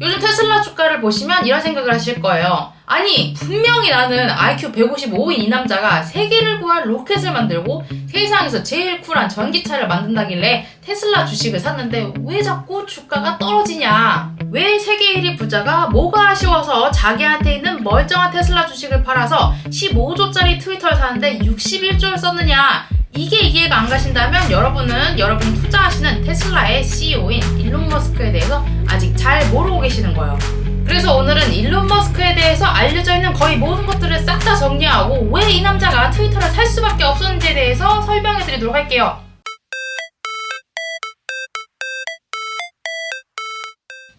요즘 테슬라 주가를 보시면 이런 생각을 하실 거예요. 아니, 분명히 나는 IQ 155인 이 남자가 세계를 구할 로켓을 만들고 세상에서 제일 쿨한 전기차를 만든다길래 테슬라 주식을 샀는데 왜 자꾸 주가가 떨어지냐? 왜 세계 1위 부자가 뭐가 아쉬워서 자기한테 있는 멀쩡한 테슬라 주식을 팔아서 15조짜리 트위터를 사는데 61조를 썼느냐? 이게 이해가 안 가신다면 여러분은 여러분 투자하시는 테슬라의 CEO인 일론 머스크에 대해서 아직 잘 모르고 계시는 거예요. 그래서 오늘은 일론 머스크에 대해서 알려져 있는 거의 모든 것들을 싹 다 정리하고 왜 이 남자가 트위터를 살 수밖에 없었는지에 대해서 설명해 드리도록 할게요.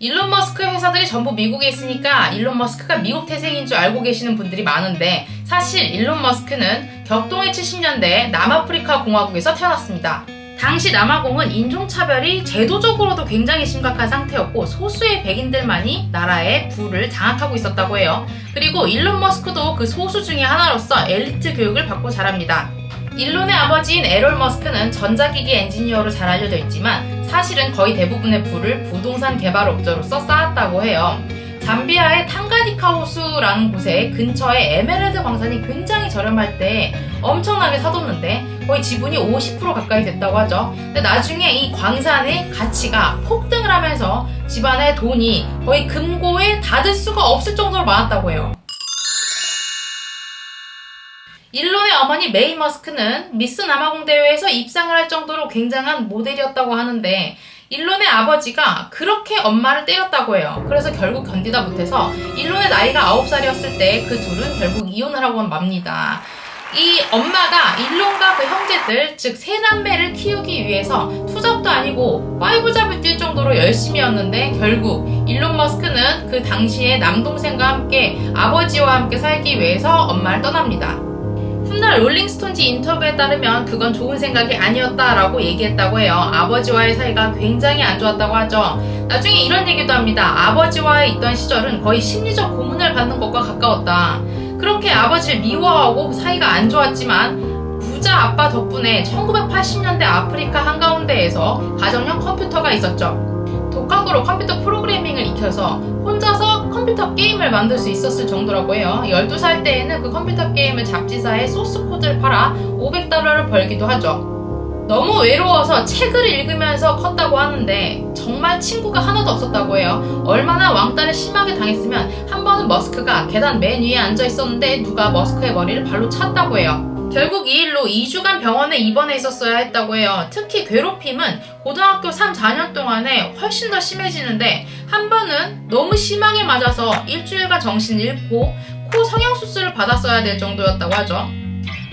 일론 머스크의 회사들이 전부 미국에 있으니까 일론 머스크가 미국 태생인 줄 알고 계시는 분들이 많은데 사실 일론 머스크는 격동의 70년대에 남아프리카 공화국에서 태어났습니다. 당시 남아공은 인종차별이 제도적으로도 굉장히 심각한 상태였고 소수의 백인들만이 나라의 부를 장악하고 있었다고 해요. 그리고 일론 머스크도 그 소수 중에 하나로서 엘리트 교육을 받고 자랍니다. 일론의 아버지인 에롤 머스크는 전자기기 엔지니어로 잘 알려져 있지만 사실은 거의 대부분의 부를 부동산 개발 업자로서 쌓았다고 해요. 잠비아의 탕가니카 호수라는 곳에 근처에 에메랄드 광산이 굉장히 저렴할 때 엄청나게 사뒀는데 거의 지분이 50% 가까이 됐다고 하죠. 근데 나중에 이 광산의 가치가 폭등을 하면서 집안의 돈이 거의 금고에 닫을 수가 없을 정도로 많았다고 해요. 일론의 어머니 메이 머스크는 미스 남아공 대회에서 입상을 할 정도로 굉장한 모델이었다고 하는데 일론의 아버지가 그렇게 엄마를 때렸다고 해요. 그래서 결국 견디다 못해서 일론의 나이가 9살이었을 때 그 둘은 결국 이혼을 하고 맙니다. 이 엄마가 일론과 그 형제들, 즉 세 남매를 키우기 위해서 투잡도 아니고 파이브잡을 뛸 정도로 열심히였는데 결국 일론 머스크는 그 당시에 남동생과 함께 아버지와 함께 살기 위해서 엄마를 떠납니다. 훗날 롤링스톤지 인터뷰에 따르면 그건 좋은 생각이 아니었다라고 얘기했다고 해요. 아버지와의 사이가 굉장히 안 좋았다고 하죠. 나중에 이런 얘기도 합니다. 아버지와의 있던 시절은 거의 심리적 고문을 받는 것과 가까웠다. 그렇게 아버지를 미워하고 사이가 안 좋았지만 부자 아빠 덕분에 1980년대 아프리카 한가운데에서 가정용 컴퓨터가 있었죠. 독학으로 컴퓨터 프로그래밍을 익혀서 혼자서 컴퓨터 게임을 만들 수 있었을 정도라고 해요. 12살 때에는 그 컴퓨터 게임을 잡지사에 소스 코드를 팔아 500달러를 벌기도 하죠. 너무 외로워서 책을 읽으면서 컸다고 하는데 정말 친구가 하나도 없었다고 해요. 얼마나 왕따를 심하게 당했으면 한 번은 머스크가 계단 맨 위에 앉아 있었는데 누가 머스크의 머리를 발로 찼다고 해요. 결국 이 일로 2주간 병원에 입원해 있었어야 했다고 해요. 특히 괴롭힘은 고등학교 3, 4년 동안에 훨씬 더 심해지는데 한 번은 너무 심하게 맞아서 일주일간 정신 잃고 코 성형수술을 받았어야 될 정도였다고 하죠.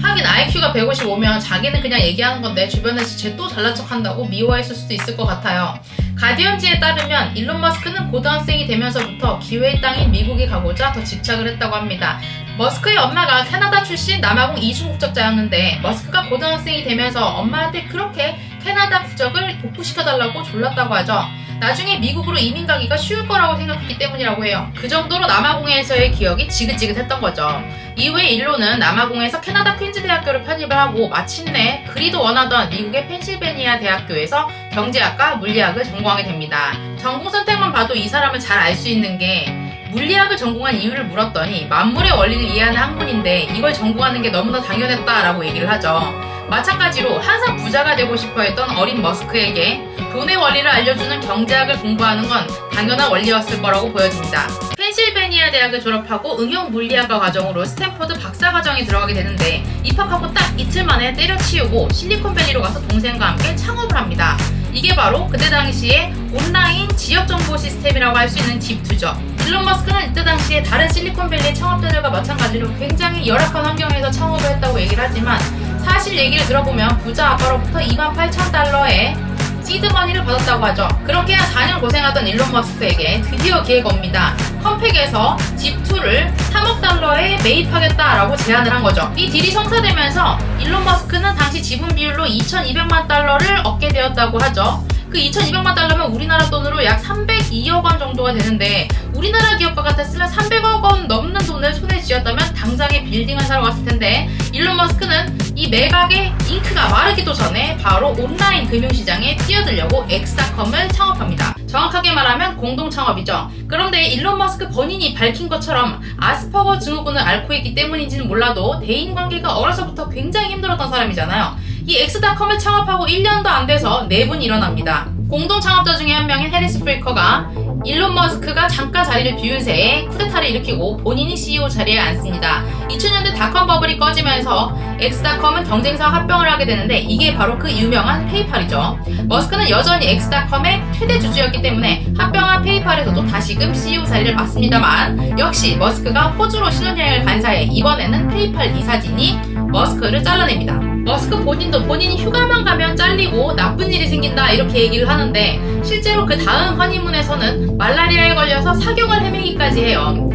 하긴 IQ가 155면 자기는 그냥 얘기하는 건데 주변에서 쟤 또 잘난 척 한다고 미워했을 수도 있을 것 같아요. 가디언지에 따르면 일론 머스크는 고등학생이 되면서부터 기회의 땅인 미국에 가고자 더 집착을 했다고 합니다. 머스크의 엄마가 캐나다 출신 남아공 이주 국적자였는데 머스크가 고등학생이 되면서 엄마한테 그렇게 캐나다 국적을 복구시켜달라고 졸랐다고 하죠. 나중에 미국으로 이민 가기가 쉬울 거라고 생각했기 때문이라고 해요. 그 정도로 남아공에서의 기억이 지긋지긋했던 거죠. 이후에 일로는 남아공에서 캐나다 퀸즈 대학교를 편입을 하고 마침내 그리도 원하던 미국의 펜실베니아 대학교에서 경제학과 물리학을 전공하게 됩니다. 전공 선택만 봐도 이 사람을 잘 알 수 있는 게 물리학을 전공한 이유를 물었더니 만물의 원리를 이해하는 학문인데 이걸 전공하는 게 너무나 당연했다라고 얘기를 하죠. 마찬가지로 항상 부자가 되고 싶어 했던 어린 머스크에게 돈의 원리를 알려주는 경제학을 공부하는 건 당연한 원리였을 거라고 보여집니다. 펜실베니아 대학을 졸업하고 응용 물리학과 과정으로 스탠포드 박사 과정에 들어가게 되는데 입학하고 딱 이틀 만에 때려치우고 실리콘밸리로 가서 동생과 함께 창업을 합니다. 이게 바로 그때 당시에 온라인 지역 정보 시스템이라고 할 수 있는 집2죠. 일론 머스크는 이때 당시에 다른 실리콘밸리 창업자들과 마찬가지로 굉장히 열악한 환경에서 창업을 했다고 얘기를 하지만 사실 얘기를 들어보면 부자 아빠로부터 28,000달러의 시드머니를 받았다고 하죠. 그렇게 한 4년 고생하던 일론 머스크에게 드디어 기회가 옵니다. 컴팩에서 집2를 3억 달러에 매입하겠다라고 제안을 한 거죠. 이 딜이 성사되면서 일론 머스크는 당시 지분 비율로 2,200만 달러를 얻게 되었다고 하죠. 그 2,200만 달러면 우리나라 돈으로 약 302억 원 정도가 되는데 우리나라 기업과 같았으면 300억 원 넘는 돈을 손에 쥐었다면 당장에 빌딩을 사러 갔을 텐데 일론 머스크는 이 매각의 잉크가 마르기도 전에 바로 온라인 금융시장에 뛰어들려고 엑스닷컴을 창업합니다. 정확하게 말하면 공동 창업이죠. 그런데 일론 머스크 본인이 밝힌 것처럼 아스퍼거 증후군을 앓고 있기 때문인지는 몰라도 대인 관계가 어려서부터 굉장히 힘들었던 사람이잖아요. 이 엑스닷컴을 창업하고 1년도 안 돼서 내분이 일어납니다. 공동 창업자 중에 한 명인 해리스 프리커가 일론 머스크가 잠깐 자리를 비운 새에 쿠데타를 일으키고 본인이 CEO 자리에 앉습니다. 2000년대 닷컴 버블이 꺼지면서 엑스닷컴은 경쟁사 합병을 하게 되는데 이게 바로 그 유명한 페이팔이죠. 머스크는 여전히 엑스닷컴의 최대 주주였기 때문에 합병한 페이팔에서도 다시금 CEO 자리를 맡습니다만 역시 머스크가 호주로 신혼여행을 간 사이에 이번에는 페이팔 이사진이 머스크를 잘라냅니다. 머스크 본인도 본인이 휴가만 가면 잘리고 나쁜 일이 생긴다 이렇게 얘기를 하는데 실제로 그 다음 허니문에서는 말라리아에 걸려서 사경을 헤매기까지 해요.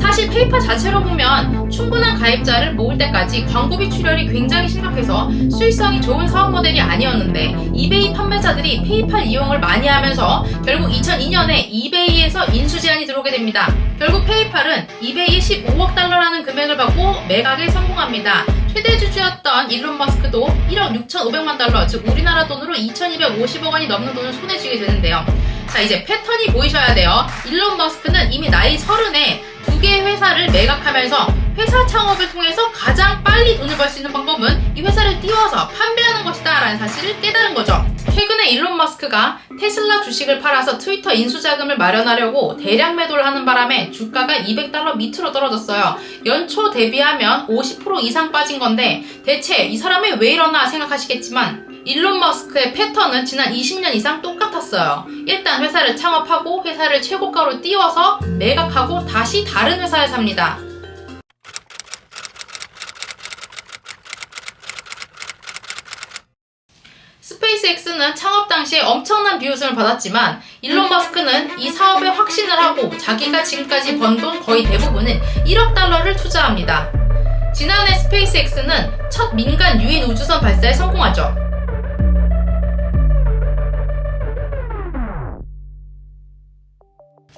사실 페이퍼 자체로 보면 충분한 가입자를 모을 때까지 광고비 출혈이 굉장히 심각해서 수익성이 좋은 사업 모델이 아니었는데 이베이 판매자들이 페이팔 이용을 많이 하면서 결국 2002년에 이베이에서 인수 제한이 들어오게 됩니다. 결국 페이팔은 이베이에 15억 달러라는 금액을 받고 매각에 성공합니다. 최대 주주였던 일론 머스크도 1억 6,500만 달러, 즉 우리나라 돈으로 2,250억 원이 넘는 돈을 손에 쥐게 되는데요. 자, 이제 패턴이 보이셔야 돼요. 일론 머스크는 이미 나이 30에 두 개의 회사를 매각하면서 회사 창업을 통해서 가장 빨리 돈을 벌 수 있는 방법은 이 회사를 띄워서 판매하는 것이다 라는 사실을 깨달은 거죠. 최근에 일론 머스크가 테슬라 주식을 팔아서 트위터 인수 자금을 마련하려고 대량 매도를 하는 바람에 주가가 200달러 밑으로 떨어졌어요. 연초 대비하면 50% 이상 빠진 건데 대체 이 사람이 왜 이러나 생각하시겠지만 일론 머스크의 패턴은 지난 20년 이상 똑같았어요. 일단 회사를 창업하고 회사를 최고가로 띄워서 매각하고 다시 다른 회사에 삽니다. 스페이스X는 창업 당시에 엄청난 비웃음을 받았지만 일론 머스크는 이 사업에 확신을 하고 자기가 지금까지 번 돈 거의 대부분은 1억 달러를 투자합니다. 지난해 스페이스X는 첫 민간 유인 우주선 발사에 성공하죠.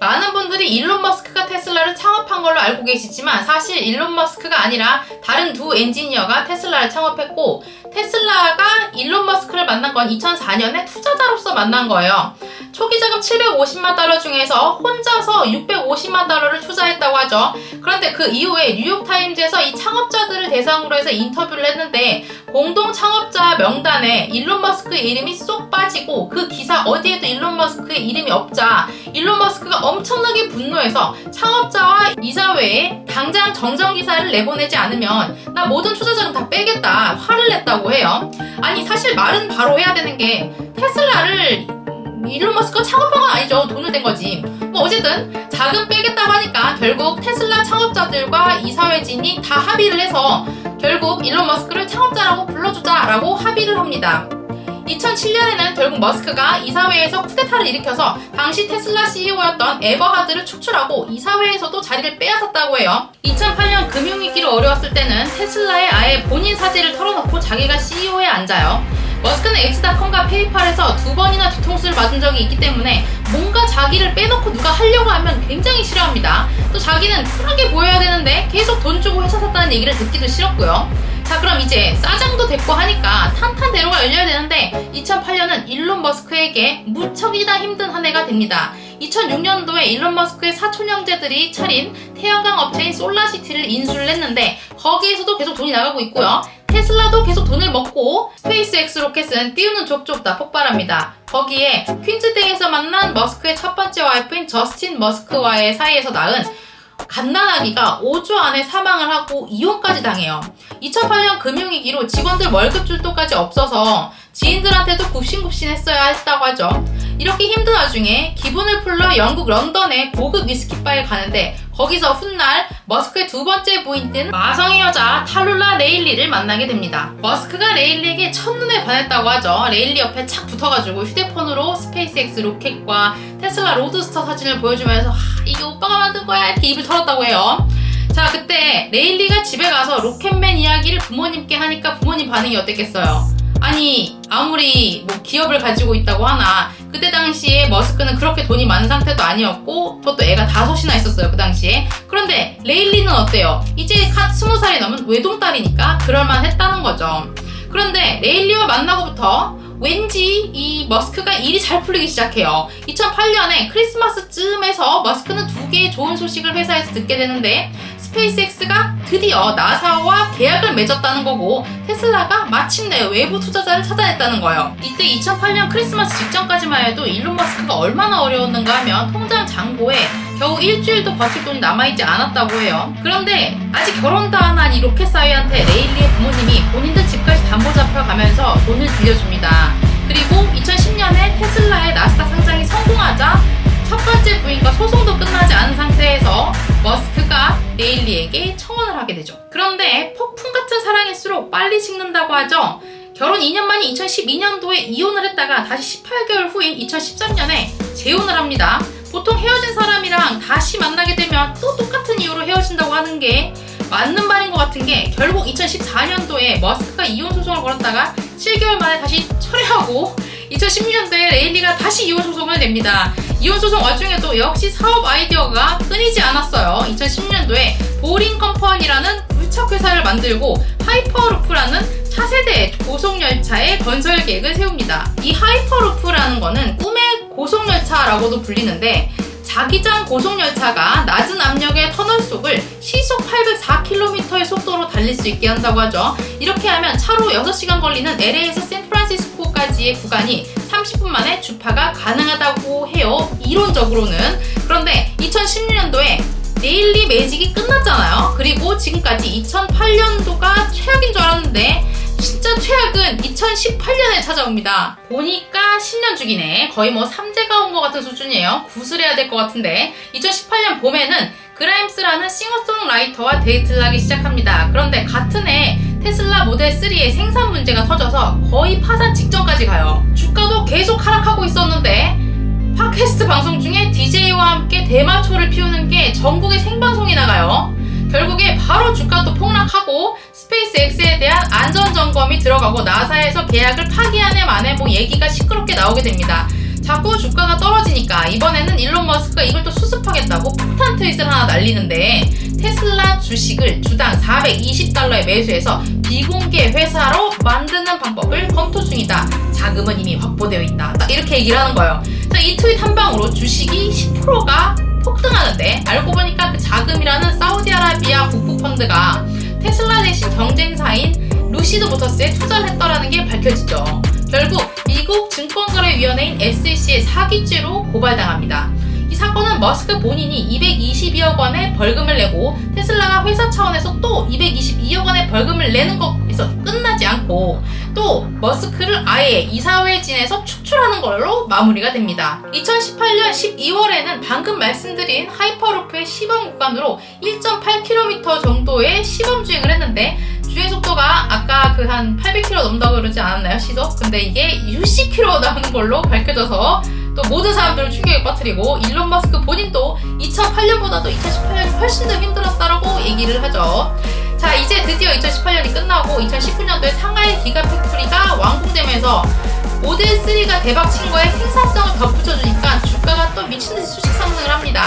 많은 분들이 일론 머스크가 테슬라를 창업한 걸로 알고 계시지만 사실 일론 머스크가 아니라 다른 두 엔지니어가 테슬라를 창업했고 테슬라가 일론 머스크를 만난 건 2004년에 투자자로서 만난 거예요. 초기 자금 750만 달러 중에서 혼자서 650만 달러를 투자했다고 하죠. 그런데 그 이후에 뉴욕타임즈에서 이 창업자들을 대상으로 해서 인터뷰를 했는데 공동 창업자 명단에 일론 머스크의 이름이 쏙 빠지고 그 기사 어디에도 일론 머스크의 이름이 없자 일론 머스크가 엄청나게 분노해서 창업자와 이사회에 당장 정정 기사를 내보내지 않으면 나 모든 투자자금 다 빼겠다 화를 냈다고 해요. 아니 사실 말은 바로 해야 되는 게 테슬라를 일론 머스크가 창업한 건 아니죠. 돈을 댄 거지. 뭐 어쨌든 자금 빼겠다고 하니까 결국 테슬라 창업자들과 이사회진이 다 합의를 해서 결국 일론 머스크를 창업자라고 불러주자라고 합의를 합니다. 2007년에는 결국 머스크가 이사회에서 쿠데타를 일으켜서 당시 테슬라 CEO였던 에버하드를 축출하고 이사회에서도 자리를 빼앗았다고 해요. 2008년 금융위기로 어려웠을 때는 테슬라에 아예 본인 사재를 털어놓고 자기가 CEO에 앉아요. 머스크는 엑스닷컴과 페이팔에서 두 번이나 뒤통수를 맞은 적이 있기 때문에 뭔가 자기를 빼놓고 누가 하려고 하면 굉장히 싫어합니다. 또 자기는 쿨하게 보여야 되는데 계속 돈 주고 회사 샀다는 얘기를 듣기도 싫었고요. 자 그럼 이제 싸장도 됐고 하니까 탄탄대로가 열려야 되는데 2008년은 일론 머스크에게 무척이나 힘든 한 해가 됩니다. 2006년도에 일론 머스크의 사촌 형제들이 차린 태양광 업체인 솔라시티를 인수를 했는데 거기에서도 계속 돈이 나가고 있고요. 테슬라도 계속 돈을 먹고 스페이스X 로켓은 띄우는 족족 다 폭발합니다. 거기에 퀸즈데이에서 만난 머스크의 첫 번째 와이프인 저스틴 머스크와의 사이에서 낳은 갓난아기가 5주 안에 사망을 하고 이혼까지 당해요. 2008년 금융위기로 직원들 월급 줄 돈까지 없어서 지인들한테도 굽신굽신했어야 했다고 하죠. 이렇게 힘든 와중에 기분을 풀러 영국 런던의 고급 위스키바에 가는데 거기서 훗날 머스크의 두 번째 부인된 마성의 여자 탈룰라 레일리를 만나게 됩니다. 머스크가 레일리에게 첫눈에 반했다고 하죠. 레일리 옆에 착 붙어가지고 휴대폰으로 스페이스X 로켓과 테슬라 로드스터 사진을 보여주면서 하, 이게 오빠가 만든 거야 이렇게 입을 털었다고 해요. 자 그때 레일리가 집에 가서 로켓맨 이야기를 부모님께 하니까 부모님 반응이 어땠겠어요? 아니 아무리 뭐 기업을 가지고 있다고 하나 그때 당시에 머스크는 그렇게 돈이 많은 상태도 아니었고 그것도 애가 다섯이나 있었어요 그 당시에 그런데 레일리는 어때요? 이제 갓 스무 살이 넘은 외동딸이니까 그럴만 했다는 거죠 그런데 레일리와 만나고부터 왠지 이 머스크가 일이 잘 풀리기 시작해요. 2008년에 크리스마스쯤에서 머스크는 두 개의 좋은 소식을 회사에서 듣게 되는데 스페이스X가 드디어 나사와 계약을 맺었다는 거고 테슬라가 마침내 외부 투자자를 찾아냈다는 거예요. 이때 2008년 크리스마스 직전까지만 해도 일론 머스크가 얼마나 어려웠는가 하면 통장 잔고에 겨우 일주일도 버틸 돈이 남아있지 않았다고 해요. 그런데 아직 결혼도 안 한 이 로켓 사위한테 레일리의 부모님이 본인들 집까지 담보 잡혀 가면서 돈을 빌려줍니다. 그리고 2010년에 레일리에게 청혼을 하게 되죠. 그런데 폭풍 같은 사랑일수록 빨리 식는다고 하죠. 결혼 2년 만인 2012년도에 이혼을 했다가 다시 18개월 후인 2013년에 재혼을 합니다. 보통 헤어진 사람이랑 다시 만나게 되면 또 똑같은 이유로 헤어진다고 하는 게 맞는 말인 것 같은 게 결국 2014년도에 머스크가 이혼 소송을 걸었다가 7개월 만에 다시 철회하고 2016년도에 레일리가 다시 이혼 소송을 냅니다. 이혼 소송 와중에도 역시 사업 아이디어가. 2016년도에 보링 컴퍼니라는 굴착 회사를 만들고 하이퍼루프라는 차세대 고속열차의 건설 계획을 세웁니다. 이 하이퍼루프라는 거는 꿈의 고속열차라고도 불리는데 자기장 고속열차가 낮은 압력의 터널 속을 시속 804km의 속도로 달릴 수 있게 한다고 하죠. 이렇게 하면 차로 6시간 걸리는 LA에서 샌프란시스코까지의 구간이 30분 만에 주파가 가능하다고 해요. 이론적으로는. 그런데 2016년도에 데일리 매직이 끝났잖아요. 그리고 지금까지 2008년도가 최악인 줄 알았는데 진짜 최악은 2018년에 찾아옵니다. 보니까 10년 주기네. 거의 뭐 3제가 온 것 같은 수준이에요. 구슬해야 될 것 같은데 2018년 봄에는 그라임스라는 싱어송라이터와 데이트를 하기 시작합니다. 그런데 같은 해 테슬라 모델 3의 생산 문제가 터져서 거의 파산 직전까지 가요. 주가도 계속 하락하고 있었는데 팟캐스트 방송 중에 DJ와 함께 대마초를 피우는 게 전국에 생방송이 나가요. 결국에 바로 주가도 폭락하고 스페이스X에 대한 안전 점검이 들어가고 나사에서 계약을 파기하네 만에 뭐 얘기가 시끄럽게 나오게 됩니다. 자꾸 주가가 떨어지니까 이번에는 일론 머스크가 이걸 또 수습하겠다고 폭탄 트윗을 하나 날리는데 테슬라 주식을 주당 420달러에 매수해서 비공개 회사로 만드는 방법을 검토 중이다. 자금은 이미 확보되어 있다. 딱 이렇게 얘기를 하는 거예요. 자, 이 트윗 한 방으로 주식이 10%가 폭등하는데 알고 보니까 그 자금이라는 사우디아라비아 국부 펀드가 테슬라 대신 경쟁사인 루시드 모터스에 투자를 했더라는 게 밝혀지죠. 결국 미국 증권거래위원회인 SEC의 사기죄로 고발당합니다. 이 사건은 머스크 본인이 222억 원의 벌금을 내고 테슬라가 회사 차원에서 또 222억 원의 벌금을 내는 것에서 끝나지 않고 또 머스크를 아예 이사회진에서 축출하는 걸로 마무리가 됩니다. 2018년 12월에는 방금 말씀드린 하이퍼루프의 시범 구간으로 1.8km 정도의 시범 주행을 했는데 주행 속도가 아까 그 한 800km 넘다고 그러지 않았나요 시속? 근데 이게 60km 나오는 걸로 밝혀져서 또 모든 사람들을 충격에 빠뜨리고 일론 머스크 본인도 2008년보다도 2018년이 훨씬 더 힘들었다라고 얘기를 하죠. 자 이제 드디어 2018년이 끝나고 2019년도에 상하이 기가팩토리가 완공되면서 모델 3가 대박 친 거에 생산성을 덧붙여주니까 주가가 또 미친듯이 수직 상승을 합니다.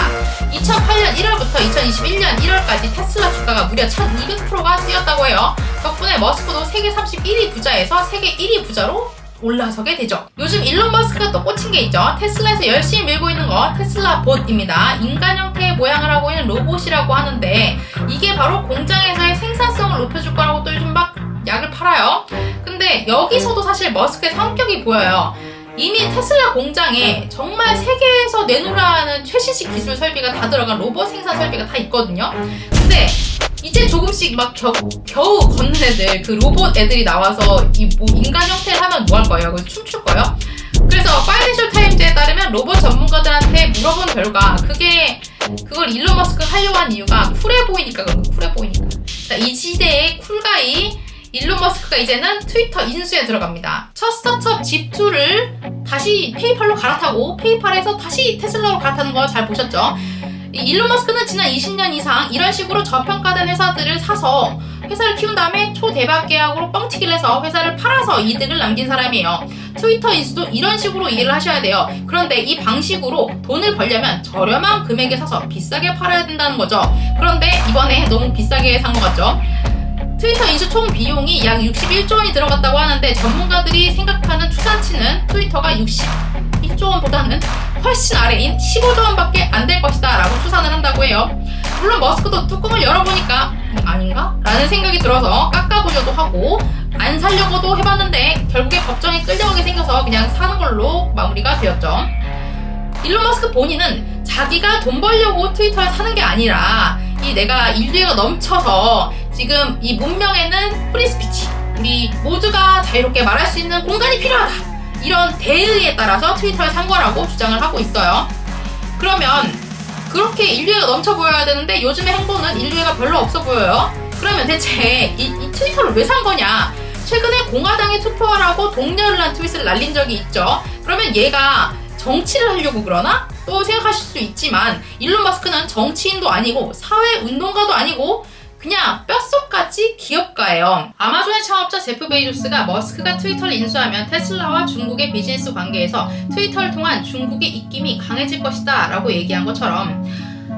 2008년 1월부터 2021년 1월까지 테슬라 주가가 무려 1200%가 뛰었다고 해요. 덕분에 머스크도 세계 31위 부자에서 세계 1위 부자로 올라서게 되죠. 요즘 일론 머스크가 또 꽂힌 게 있죠. 테슬라에서 열심히 밀고 있는 거 테슬라 봇입니다. 인간 형태의 모양을 하고 있는 로봇이라고 하는데 이게 바로 공장에서의 생산성을 높여줄 거라고 또 요즘 막 약을 팔아요. 근데 여기서도 사실 머스크의 성격이 보여요. 이미 테슬라 공장에 정말 세계에서 내놓으라는 최신식 기술 설비가 다 들어간 로봇 생산 설비가 다 있거든요. 근데 이제 조금씩 막 겨, 겨우 걷는 애들, 그 로봇 애들이 나와서 이 뭐 인간 형태를 하면 뭐 할 거예요? 그 춤출 거예요? 그래서 파이낸셜 타임즈에 따르면 로봇 전문가들한테 물어본 결과 그게 그걸 일론 머스크가 하려고 한 이유가 쿨해 보이니까 그런 거 쿨해 보이니까. 자, 이 시대의 쿨가이 일론 머스크가 이제는 트위터 인수에 들어갑니다. 첫 스타트업 집2를 다시 페이팔로 갈아타고 페이팔에서 다시 테슬라로 갈아타는 거잘 보셨죠? 이 일론 머스크는 지난 20년 이상 이런 식으로 저평가된 회사들을 사서 회사를 키운 다음에 초대박 계약으로 뻥튀기를 해서 회사를 팔아서 이득을 남긴 사람이에요. 트위터 인수도 이런 식으로 이해를 하셔야 돼요. 그런데 이 방식으로 돈을 벌려면 저렴한 금액에 사서 비싸게 팔아야 된다는 거죠. 그런데 이번에 너무 비싸게 산 것 같죠? 트위터 인수 총 비용이 약 61조 원이 들어갔다고 하는데 전문가들이 생각하는 추산치는 트위터가 61조 원보다는 훨씬 아래인 15조 원밖에 안 될 것이다 라고 추산을 한다고 해요. 물론 머스크도 뚜껑을 열어보니까 아닌가? 라는 생각이 들어서 깎아보려도 하고 안 살려고도 해봤는데 결국에 법정에 끌려가게 생겨서 그냥 사는 걸로 마무리가 되었죠. 일론 머스크 본인은 자기가 돈 벌려고 트위터를 사는 게 아니라 이 내가 인류애가 넘쳐서 지금 이 문명에는 프리스피치 우리 모두가 자유롭게 말할 수 있는 공간이 필요하다 이런 대의에 따라서 트위터를 산 거라고 주장을 하고 있어요. 그러면 그렇게 인류애가 넘쳐 보여야 되는데 요즘의 행보는 인류애가 별로 없어 보여요. 그러면 대체 이, 이 트위터를 왜 산 거냐? 최근에 공화당에 투표하라고 독려를 한 트윗을 날린 적이 있죠. 그러면 얘가 정치를 하려고 그러나? 또 생각하실 수 있지만 일론 머스크는 정치인도 아니고 사회 운동가도 아니고 그냥 뼛속까지 기업가예요. 아마존의 창업자 제프 베이조스가 머스크가 트위터를 인수하면 테슬라와 중국의 비즈니스 관계에서 트위터를 통한 중국의 입김이 강해질 것이다 라고 얘기한 것처럼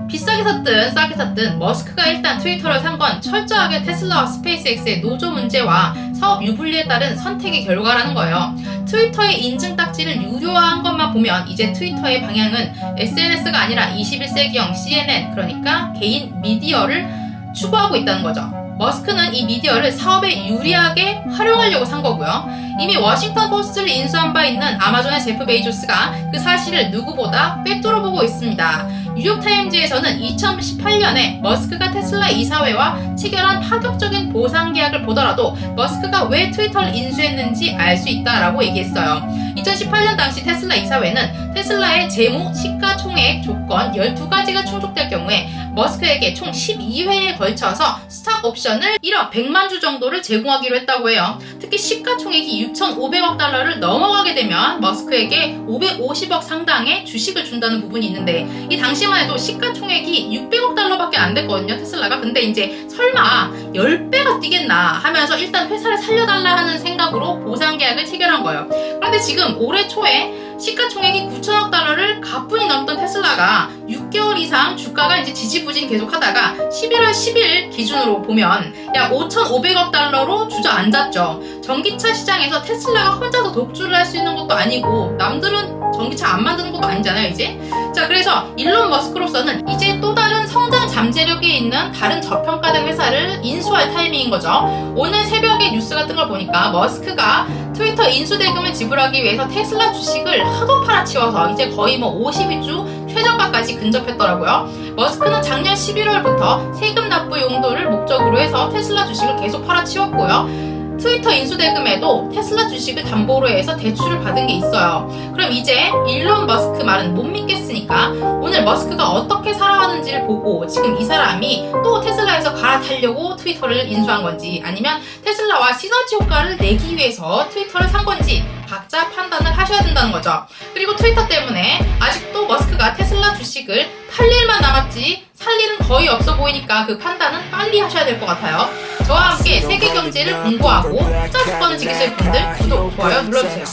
비싸게 샀든 싸게 샀든 머스크가 일단 트위터를 산 건 철저하게 테슬라와 스페이스X의 노조 문제와 사업 유불리에 따른 선택의 결과라는 거예요. 트위터의 인증 딱지를 유료화한 것만 보면 이제 트위터의 방향은 SNS가 아니라 21세기형 CNN 그러니까 개인 미디어를 추구하고 있다는 거죠. 머스크는 이 미디어를 사업에 유리하게 활용하려고 산 거고요. 이미 워싱턴 포스트를 인수한 바 있는 아마존의 제프 베이조스가 그 사실을 누구보다 꿰뚫어 보고 있습니다. 뉴욕타임즈에서는 2018년에 머스크가 테슬라 이사회와 체결한 파격적인 보상 계약을 보더라도 머스크가 왜 트위터를 인수했는지 알 수 있다라고 얘기했어요. 2018년 당시 테슬라 이사회는 테슬라의 재무, 시가총액 조건 12가지가 충족될 경우에 머스크에게 총 12회에 걸쳐서 스탁 옵션을 1억 100만 주 정도를 제공하기로 했다고 해요. 특히 시가총액이 6,500억 달러를 넘어가게 되면 머스크에게 550억 상당의 주식을 준다는 부분이 있는데 이 당시만 해도 시가총액이 600억 달러밖에 안 됐거든요 테슬라가 근데 이제 설마 10배가 뛰겠나 하면서 일단 회사를 살려달라 하는 생각으로 보상 계약을 체결한 거예요 그런데 지금 올해 초에 시가총액이 9천억 달러를 가뿐히 넘던 테슬라가 6개월 이상 주가가 이제 지지부진 계속 하다가 11월 10일 기준으로 보면 약 5,500억 달러로 주저앉았죠. 전기차 시장에서 테슬라가 혼자서 독주를 할 수 있는 것도 아니고 남들은 전기차 안 만드는 것도 아니잖아요, 이제. 자, 그래서 일론 머스크로서는 이제 또 다른 성장 잠재력이 있는 다른 저평가된 회사를 인수할 타이밍인 거죠. 오늘 새벽에 뉴스가 뜬걸 보니까 머스크가 트위터 인수 대금을 지불하기 위해서 테슬라 주식을 하도 팔아치워서 이제 거의 뭐 52주 최저가까지 근접했더라고요. 머스크는 작년 11월부터 세금 납부 용도를 목적으로 해서 테슬라 주식을 계속 팔아치웠고요. 트위터 인수대금에도 테슬라 주식을 담보로 해서 대출을 받은 게 있어요. 그럼 이제 일론 머스크 말은 못 믿겠으니까 오늘 머스크가 어떻게 살아가는지를 보고 지금 이 사람이 또 테슬라에서 갈아타려고 트위터를 인수한 건지 아니면 테슬라와 시너지 효과를 내기 위해서 트위터를 산 건지 각자 판단을 하셔야 된다는 거죠. 그리고 트위터 때문에 아직도 머스크가 테슬라 주식을 팔 일만 남았지 살 일은 거의 없어 보이니까 그 판단은 빨리 하셔야 될 것 같아요. 저와 함께 세계 경제를 공부하고 투자 조건을 지키실 분들 구독, 좋아요 눌러주세요.